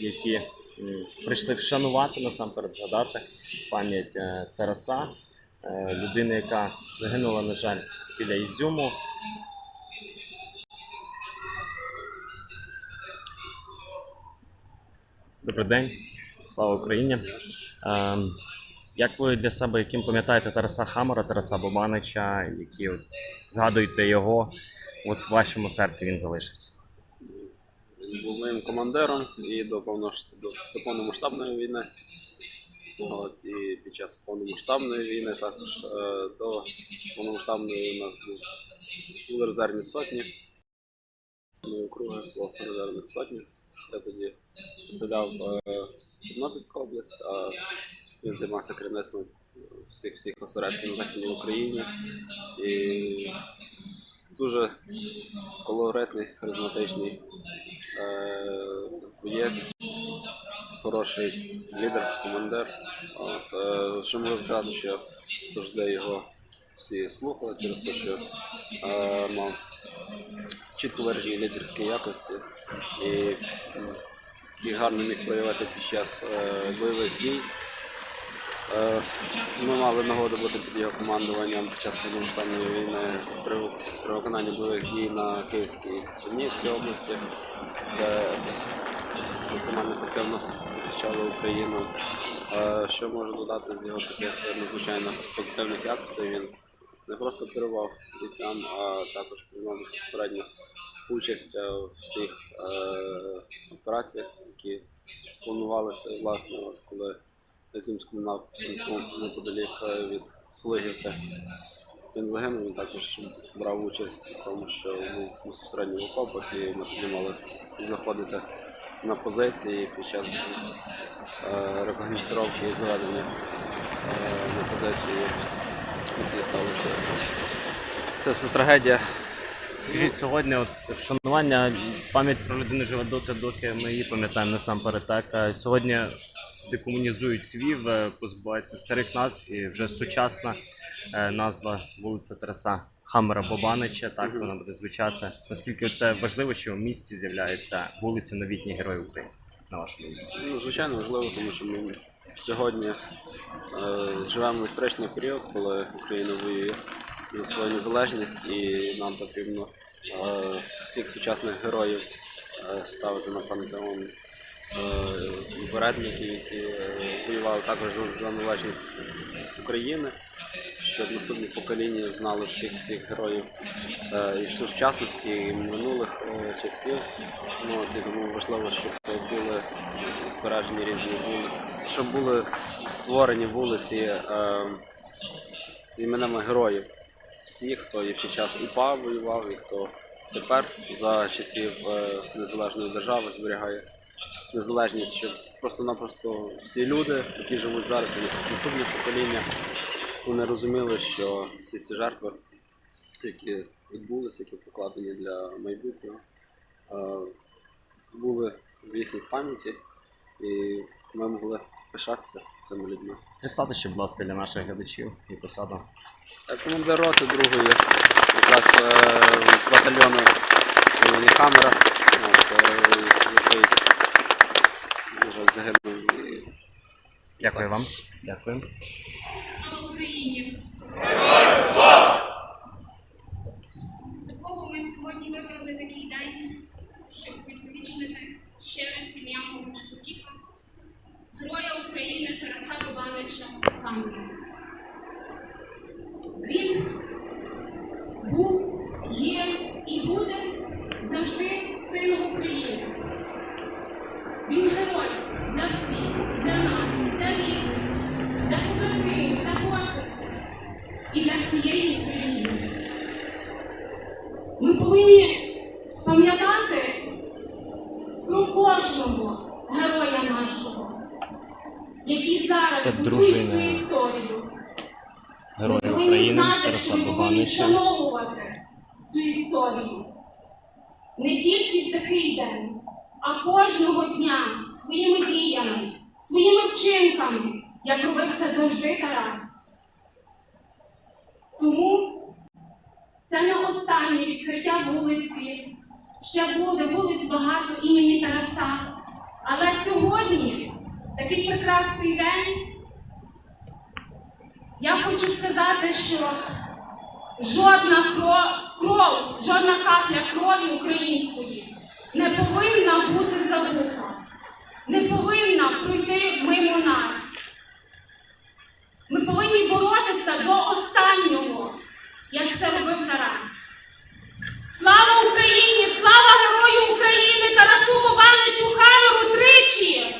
Які прийшли вшанувати насамперед згадати пам'ять е, Тараса, е, людини, яка загинула, на жаль, біля Ізюму. Добрий день, слава Україні. Як ви для себе, яким пам'ятаєте Тараса Хамера, Тараса Бабанича, які згадуєте його, от в вашому серці він залишився? Був моїм командиром і до, повномасштабної війни. От, і під час повномасштабної війни також е, до повномасштабної у нас був були резервні сотні. Округи було резервних сотні. Я тоді представляв е, Тернопільську область, а він займався керівництвом всіх всіх осередків на Західній Україні. І дуже колоритний, харизматичний е, боєць, хороший лідер, командир. От, е, що можу сказати, що завжди його всі слухали через те, що е, мав чітко виражені лідерські якості і, і гарно міг проявити під час е, бойових дій. Е, Ми мали нагоду бути під його командуванням під час повномасштабної війни при, виконанні бойових дій на Київській Чернігівській області, де максимально ефективно захищали Україну. Е, Що можу додати з його таких надзвичайно позитивних якостей? Він не просто керував бійцям, а також приймав безпосередньо участь е, в всіх е, операціях, які планувалися, власне, от коли на Зімському напрямку неподалік е, від Сулигівки. Він загинув, він також брав участь в тому, що був безпосередньо в окопах, і ми тоді мали заходити на позиції під час е, і заведення е, на позиції. Це сталося. Це все трагедія. Скажіть, сьогодні от вшанування, пам'ять про людину живе доти, доки ми її пам'ятаємо насамперед. Так а сьогодні декомунізують Львів, е, позбуваються старих назв і вже сучасна е, назва вулиця Тараса Хамера Бабанича. Так вона буде звучати. Наскільки це важливо, що в місті з'являється вулиця новітні Герої України, на вашу думку? Ну, звичайно, важливо, тому що ми сьогодні е, живемо в історичний період, коли Україна воює за свою незалежність, і нам потрібно е, всіх сучасних героїв е, ставити на пантеон е, які е, воювали також за, незалежність України, щоб наступні покоління знали всіх всіх героїв е, і сучасності, і минулих часів. Ну, от, і тому важливо, щоб були збережені різні вулиці, щоб були створені вулиці з іменами героїв. Всіх, хто і під час УПА воював, і хто тепер за часів незалежної держави зберігає незалежність, щоб просто-напросто всі люди, які живуть зараз, і наступне покоління, вони розуміли, що всі ці жертви, які відбулися, які покладені для майбутнього, е, були в їхній пам'яті, і ми могли пишатися цими людьми. Представте ще, будь ласка, для наших глядачів і посаду. Е, Командир роти другої, якраз е, з батальйону імені Хамера, от, е, який, І Дякую вам. Дякую. Україні! Такого ми сьогодні вибрали такий день, щоб відповічнити ще раз ім'я мого чоловіка, героя України Тараса Богдановича Камера. Він був, є і буде завжди сином України. Він герой для всіх, для нас, для рідних, для побратимів, для посестер і для всієї України. Ми повинні пам'ятати про кожного героя нашого, який зараз Це цю історію. Ми повинні України знати, Тараса що ми повинні вшановувати цю історію. Не тільки в такий день, а кожного дня своїми діями, своїми вчинками, як робив це завжди Тарас. Тому це не останнє відкриття вулиці. Ще буде вулиць багато імені Тараса. Такий прекрасний день. Я хочу сказати, що жодна кров, кров, жодна капля крові української не повинна бути забута, не повинна пройти мимо нас. Ми повинні боротися до останнього, як це робив Тарас. Слава Україні! Слава Герою України! Тарасу Богдановичу Хамеру тричі!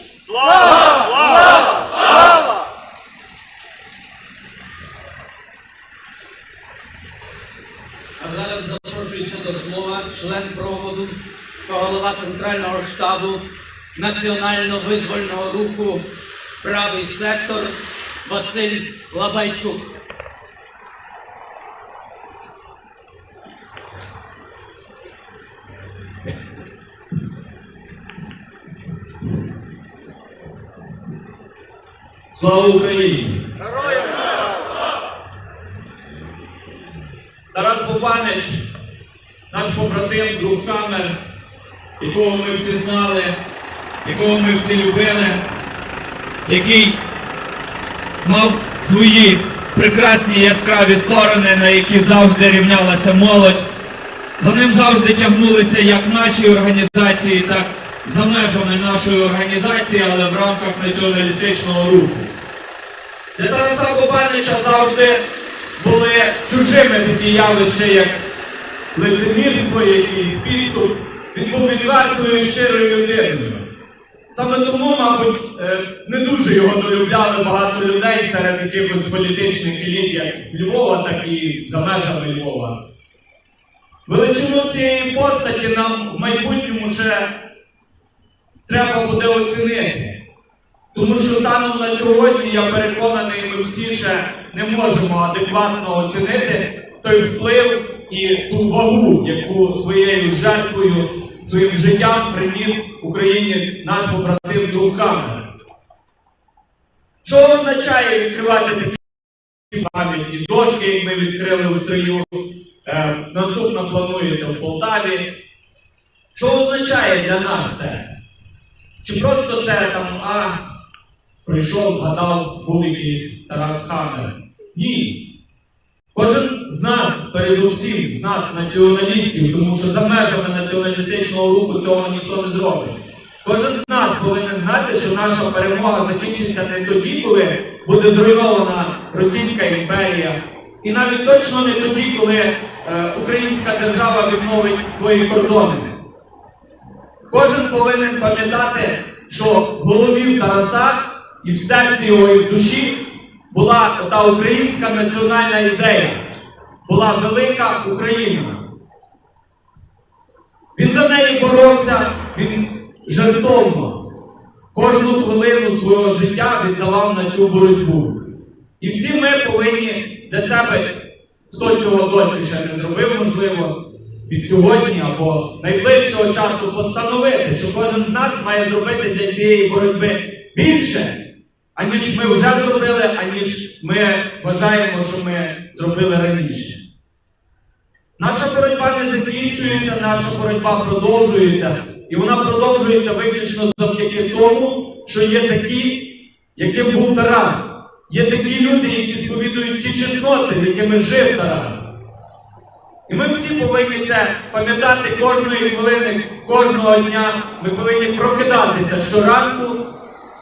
А зараз запрошується до слова член проводу та голова Центрального штабу національно-визвольного руху Правий сектор Василь Лабайчук. Слава Україні! Тарас Бубанич, наш побратим, друг камер, якого ми всі знали, якого ми всі любили, який мав свої прекрасні яскраві сторони, на які завжди рівнялася молодь. За ним завжди тягнулися як наші організації, так за межами нашої організації, але в рамках націоналістичного руху. Для Тараса Бубанича завжди були чужими такі явища, як лицемірство, якийсь підступ. Він був відвертою і щирою людиною. Саме тому, мабуть, е, не дуже його долюбляли багато людей серед якихось політичних еліт, як Львова, так і за межами Львова. Величину цієї постаті нам в майбутньому ще треба буде оцінити. Тому що станом на сьогодні, я переконаний, ми всі ще не можемо адекватно оцінити той вплив і ту вагу, яку своєю жертвою, своїм життям приніс Україні наш побратим друг. Що означає відкривати такі пам'ятні дошки, ми відкрили у строю? Е, наступна планується в Полтаві. Що означає для нас це? Чи просто це там, а прийшов, згадав, був якийсь Тарас Хамер? Ні. Кожен з нас, передусім, з нас, націоналістів, тому що за межами націоналістичного руху цього ніхто не зробить. Кожен з нас повинен знати, що наша перемога закінчиться не тоді, коли буде зруйнована Російська імперія, і навіть точно не тоді, коли е, українська держава відновить свої кордони. Кожен повинен пам'ятати, що в голові Тараса і в серці його, і в душі була та українська національна ідея, була велика Україна. Він за неї боровся, він жертовно кожну хвилину свого життя віддавав на цю боротьбу. І всі ми повинні для себе, хто цього досі ще не зробив, можливо, від сьогодні або найближчого часу постановити, що кожен з нас має зробити для цієї боротьби більше, аніж ми вже зробили, аніж ми вважаємо, що ми зробили раніше. Наша боротьба не закінчується, наша боротьба продовжується. І вона продовжується виключно завдяки тому, що є такі, яким був Тарас. Є такі люди, які сповідують ті чесноти, якими жив Тарас. І ми всі повинні це пам'ятати кожної хвилини, кожного дня. Ми повинні прокидатися щоранку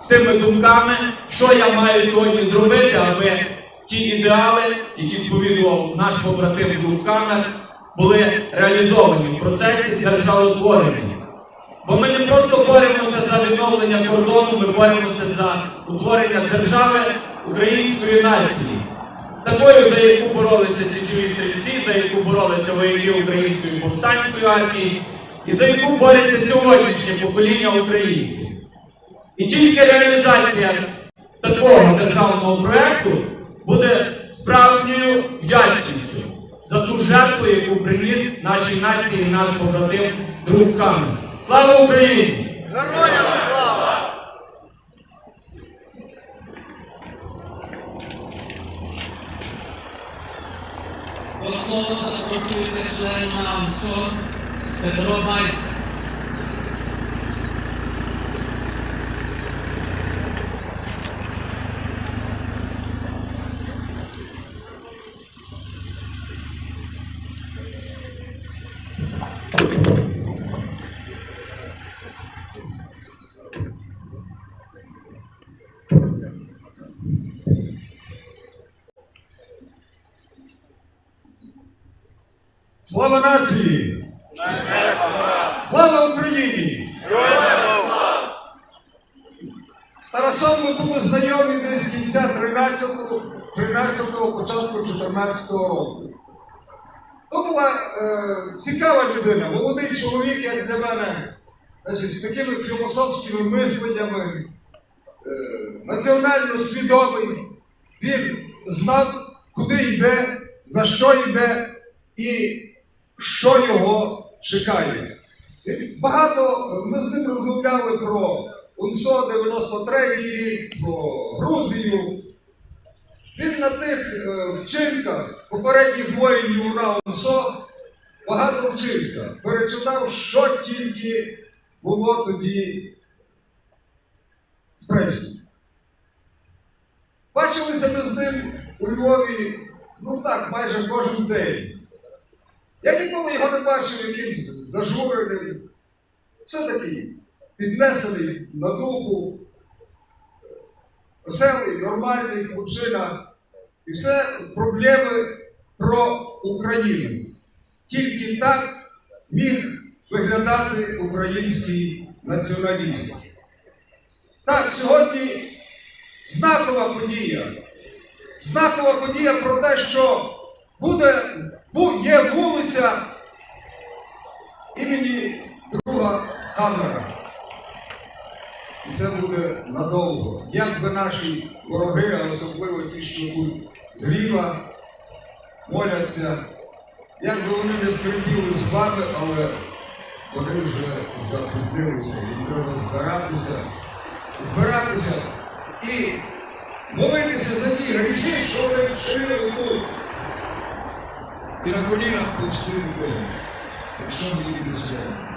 з тими думками, що я маю сьогодні зробити, аби ті ідеали, які сповідував наш побратим друг були реалізовані в процесі державотворення. Бо ми не просто боремося за відновлення кордону, ми боремося за утворення держави української нації. Такою, за яку боролися січові стрільці, за яку боролися вояки української повстанської армії, і за яку бореться сьогоднішнє покоління українців. І тільки реалізація такого державного проєкту буде справжньою вдячністю за ту жертву, яку приніс нашій нації наш побратим друг Камен. Слава Україні! Героям До слова запрошується член АМСО Петро Майса. Слава нації! Слава Україні! З Тарасом ми були знайомі десь з кінця 13-го, 13-го, початку 14-го року. То була е, цікава людина, молодий чоловік, як для мене, значить, з такими філософськими мисленнями, е, національно свідомий. Він знав, куди йде, за що йде і що його чекає. Багато ми з ним розмовляли про УНСО 93 рік, про Грузію. Він на тих е, вчинках попередніх воїнів на УНСО багато вчився. Перечитав, що тільки було тоді в пресі. Бачилися ми з ним у Львові, ну так, майже кожен день. Я ніколи його не бачив якимсь зажуреним. Все-таки піднесений на духу, веселий, нормальний хлопчина. І все проблеми про Україну. Тільки так міг виглядати український націоналіст. Так, сьогодні знакова подія. Знакова подія про те, що буде, є вулиця імені друга Хаммера. Це буде надовго. Як би наші вороги, а особливо ті, що тут зліва, моляться, як би вони не стерпіли з вами, але вони вже запізнилися. Їм треба збиратися, збиратися і молитися за ті гріхи, що вони вчинили тут. І на колінах повсти якщо ми їм дозволимо.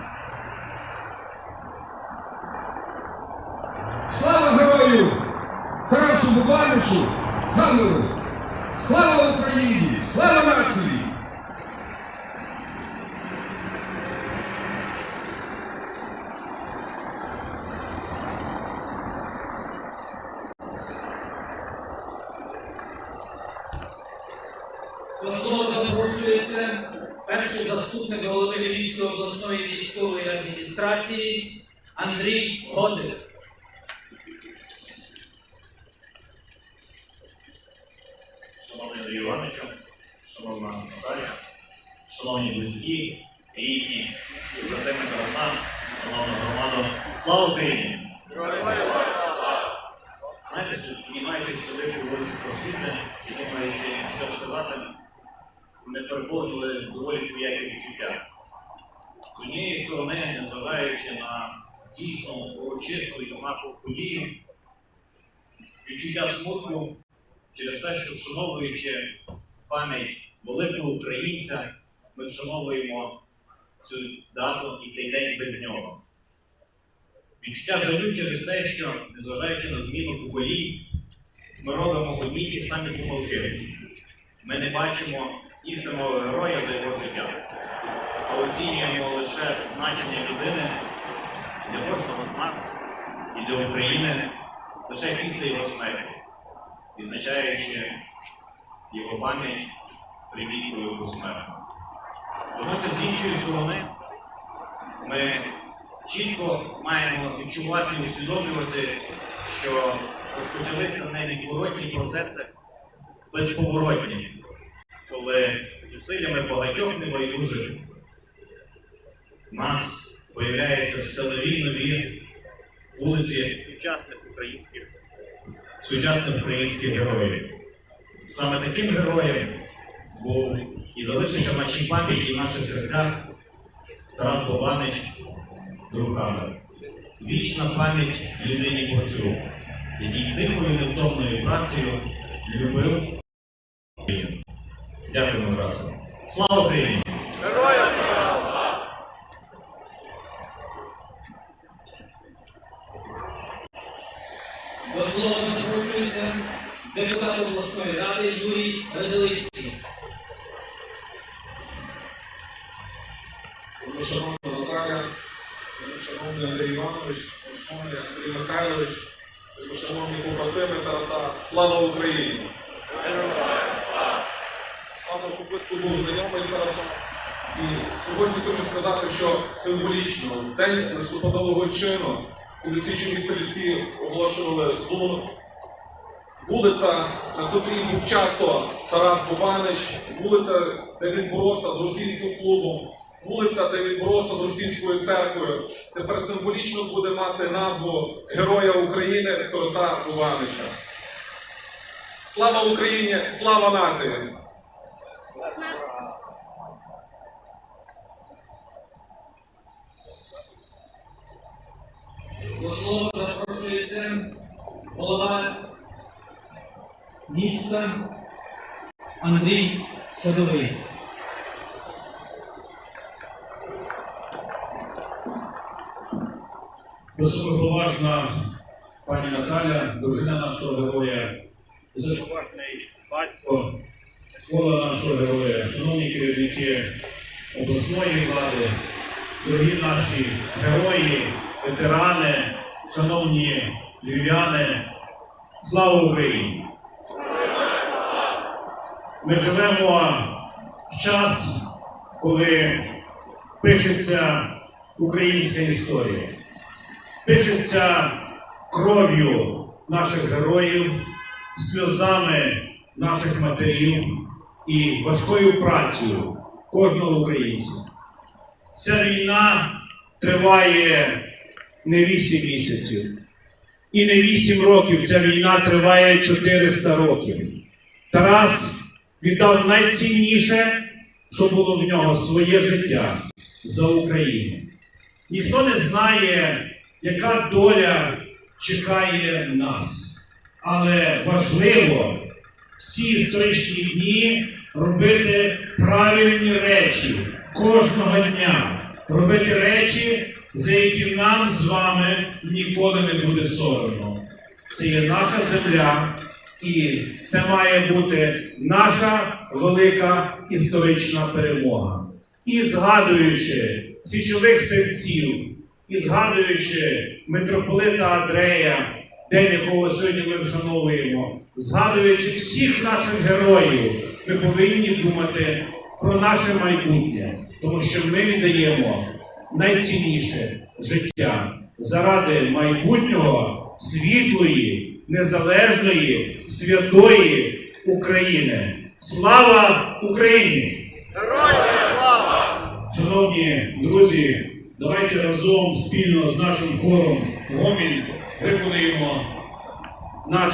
Слава герою! Тарасу Бубаничу, Хамеру! Слава Україні! Слава нації! До запрошується перший заступник голови Львівської обласної військової адміністрації Андрій Годик. Шановний Андрій Івановичу, шановна Наталія, шановні близькі, рідні, братими Тараса, шановна громада, слава Україні! Знаєте, піднімаючись сюди по вулиці просвіти і думаючи, що сказати, ми переповнили доволі двоякі відчуття. З однієї сторони, незважаючи на дійсно урочисту і знакову подію, відчуття смутку через те, що вшановуючи пам'ять великого українця, ми вшановуємо цю дату і цей день без нього. Відчуття жалю через те, що, незважаючи на зміну поколінь, ми робимо одні ті самі помилки. Ми не бачимо істинного героя за його життя, а оцінюємо лише значення людини для кожного з нас і для України лише після його смерті відзначаючи його пам'ять приміткою посмертно. Тому що з іншої сторони ми чітко маємо відчувати і усвідомлювати, що розпочалися невідворотні процеси безповоротні, коли зусиллями багатьох небайдужих в нас появляються все нові нові вулиці сучасних українських сучасних українських героїв. Саме таким героєм був і залишився в нашій пам'яті в наших серцях Тарас Бобанич Друхамер. Вічна пам'ять людині борцю, який тихою невтомною працею любив Україну. Дякуємо, Тарасе. Слава Україні! До слова запрошується депутат Юрій Ределицький. Шановна Наталя, шановний Андрій Іванович, шановний Андрій Михайлович, шановні побратими Тараса, слава Україні! Сам особисто був знайомий з Тарасом. І сьогодні хочу сказати, що символічно день листопадового чину, коли слідчі стрільці оголошували зону, вулиця, на котрій був часто Тарас Бубанич, вулиця, де він боровся з російським клубом, вулиця, де він боровся з російською церквою, тепер символічно буде мати назву Героя України Тараса Бубанича. Слава Україні! Слава нації! До слова запрошується голова міста Андрій Садовий. Високоповажна пані Наталя, дружина нашого героя, високоповажний батько, школа нашого героя, шановні керівники обласної влади, дорогі наші герої, ветерани, шановні львів'яни, слава Україні! Ми живемо в час, коли пишеться українська історія пишеться кров'ю наших героїв, сльозами наших матерів і важкою працею кожного українця. Ця війна триває не 8 місяців і не 8 років. Ця війна триває 400 років. Тарас віддав найцінніше, що було в нього своє життя за Україну. Ніхто не знає, яка доля чекає нас. Але важливо всі історичні дні робити правильні речі кожного дня, робити речі, за які нам з вами ніколи не буде соромно. Це є наша земля, і це має бути наша велика історична перемога. І згадуючи січових стрільців, і згадуючи митрополита Андрея, день якого сьогодні ми вшановуємо, згадуючи всіх наших героїв, ми повинні думати про наше майбутнє, тому що ми віддаємо найцінніше життя заради майбутнього світлої, незалежної, святої України. Слава Україні! Шановні друзі, давайте разом спільно з нашим хором Гомін виконуємо наш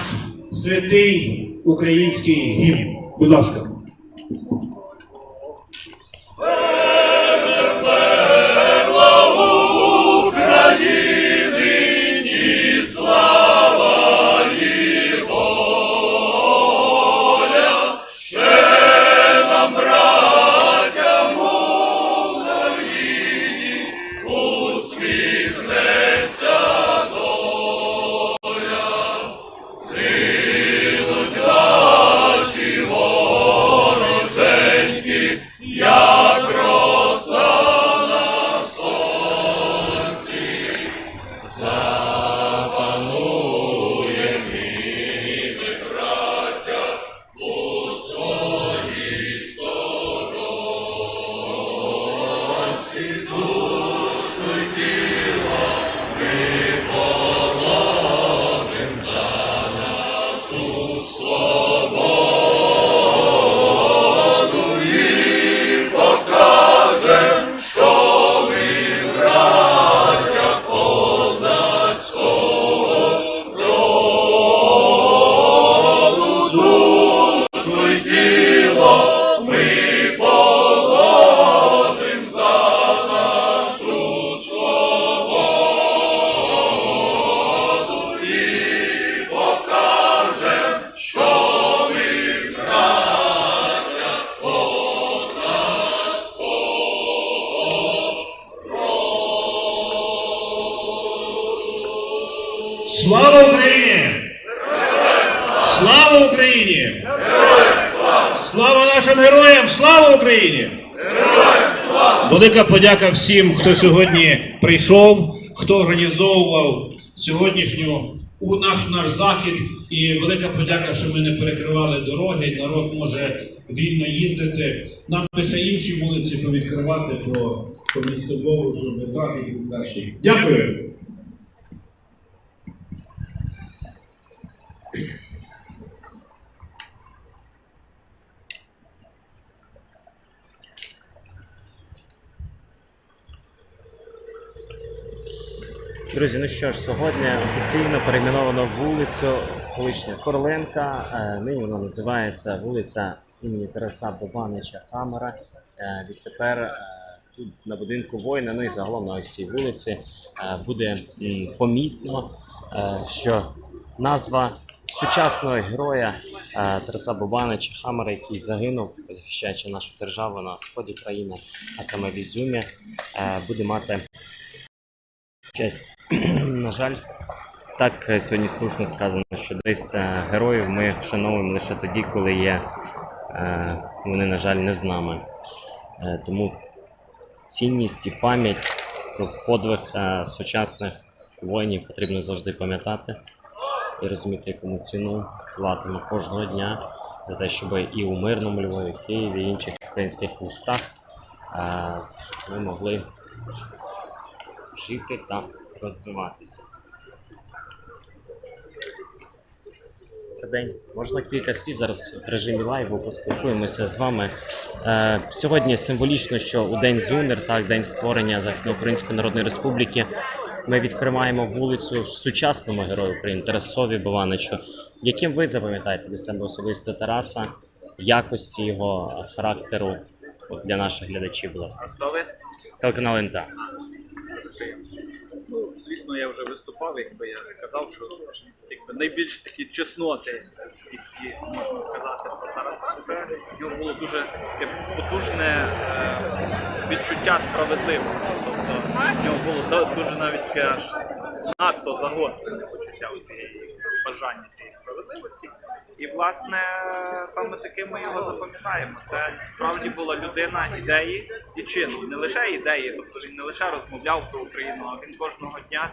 святий український гімн. Будь ласка. Слава Велика подяка всім, хто сьогодні прийшов, хто організовував сьогоднішню у наш наш захід. І велика подяка, що ми не перекривали дороги. Народ може вільно їздити. Нам би інші вулиці повідкривати по, по Богу, щоб трафік був кращий. Дякую. Друзі, ну що ж, сьогодні офіційно перейменовано вулицю колишня Короленка. Е, Нині вона називається вулиця імені Тараса Бобанича Хамера. Е, Відтепер е, тут на будинку воїна, ну і загалом на ось цій вулиці буде помітно, що назва сучасного героя Тараса Бобанича Хамера, який загинув, захищаючи нашу державу на сході країни, а саме в Ізюмі, буде мати честь. На жаль, так е, сьогодні слушно сказано, що десь е, героїв ми вшановуємо лише тоді, коли є е, вони, на жаль, не з нами. Тому цінність і пам'ять про подвиг сучасних воїнів потрібно завжди пам'ятати і розуміти, яку ми ціну платимо кожного дня за те, щоб і у мирному Львові, Києві, і інших українських містах ми могли жити та розвиватися. День. Можна кілька слів зараз в режимі лайву поспілкуємося з вами. Е, сьогодні символічно, що у день ЗУНР, так, день створення Західноукраїнської Народної Республіки, ми відкриваємо вулицю сучасному герою України Тарасові Бованичу. Яким ви запам'ятаєте для себе особисто Тараса, якості його характеру от для наших глядачів, будь ласка. Хто ви? Телеканал НТ. Звісно, я вже виступав, якби я сказав, що якби найбільш такі чесноти, які можна сказати про Тараса, це в нього було дуже таке потужне е, відчуття справедливості. Тобто в нього було дуже навіть надто загострене почуття цієї бажання цієї справедливості. І власне саме таким ми його запам'ятаємо. Це справді була людина ідеї і чину. Не лише ідеї, тобто він не лише розмовляв про Україну, а він кожного дня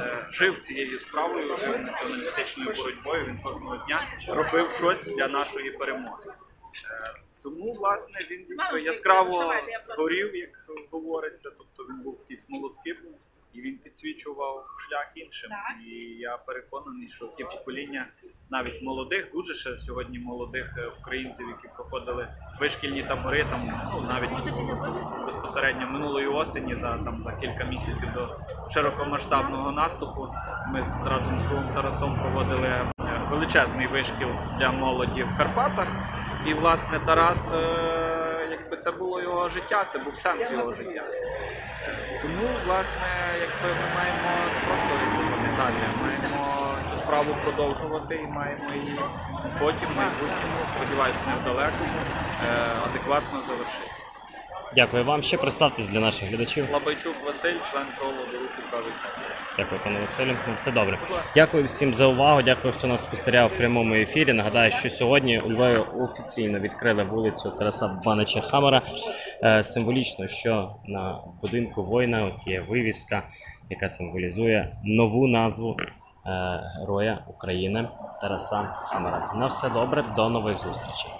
е, жив цією справою, жив націоналістичною боротьбою. Він кожного дня робив щось для нашої перемоги. Е, Тому, власне, він яскраво горів, як говориться, тобто він був такий смолоскипом, і він підсвічував шлях іншим. І я переконаний, що ті покоління навіть молодих, дуже ще сьогодні молодих е, українців, які проходили вишкільні табори, там ну навіть безпосередньо минулої осені, за там за кілька місяців до широкомасштабного наступу. Ми разом з другом Тарасом проводили е, величезний вишкіл для молоді в Карпатах. І власне Тарас, е, якби це було його життя, це був сенс його життя. Тому, власне, якби ми маємо просто пам'ятати, маємо цю справу продовжувати і маємо її потім, в майбутньому, сподіваюся, не в далекому, е, адекватно завершити. Дякую вам. Ще представтесь для наших глядачів. Лабайчук Василь, член проводу руху правий сектор. Дякую, пане Василю. Ну, Все добре. Дякую всім за увагу. Дякую, хто нас спостерігав в прямому ефірі. Нагадаю, що сьогодні у Львові офіційно відкрили вулицю Тараса Банича Хамера. Е, Символічно, що на будинку воїна от є вивіска, яка символізує нову назву е, героя України Тараса Хамера. На все добре, до нових зустрічей.